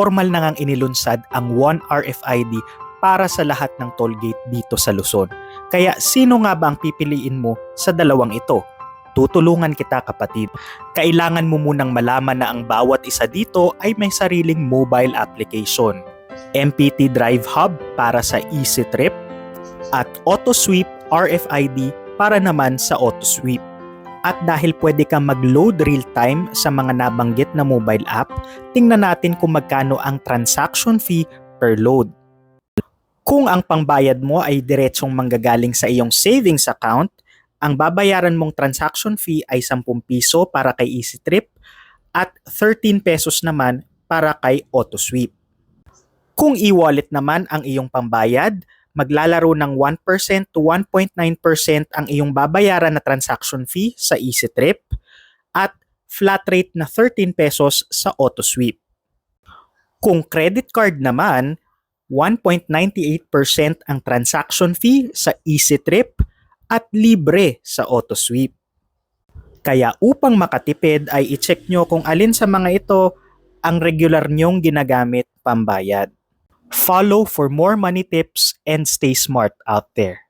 formal na ngang inilunsad ang One RFID para sa lahat ng tollgate dito sa Luzon. Kaya sino nga ba ang pipiliin mo sa dalawang ito? Tutulungan kita kapatid. Kailangan mo munang malaman na ang bawat isa dito ay may sariling mobile application. MPT Drive Hub para sa Easy Trip at AutoSweep RFID para naman sa AutoSweep. At dahil pwede kang mag-load real-time sa mga nabanggit na mobile app, tingnan natin kung magkano ang transaction fee per load. Kung ang pangbayad mo ay diretsong manggagaling sa iyong savings account, ang babayaran mong transaction fee ay 10 piso para kay EasyTrip at 13 pesos naman para kay AutoSweep. Kung e-wallet naman ang iyong pambayad, maglalaro ng 1% to 1.9% ang iyong babayaran na transaction fee sa EasyTrip at flat rate na 13 pesos sa AutoSweep. Kung credit card naman, 1.98% ang transaction fee sa EasyTrip at libre sa AutoSweep. Kaya upang makatipid ay i-check nyo kung alin sa mga ito ang regular nyong ginagamit pambayad. Follow for more money tips and stay smart out there.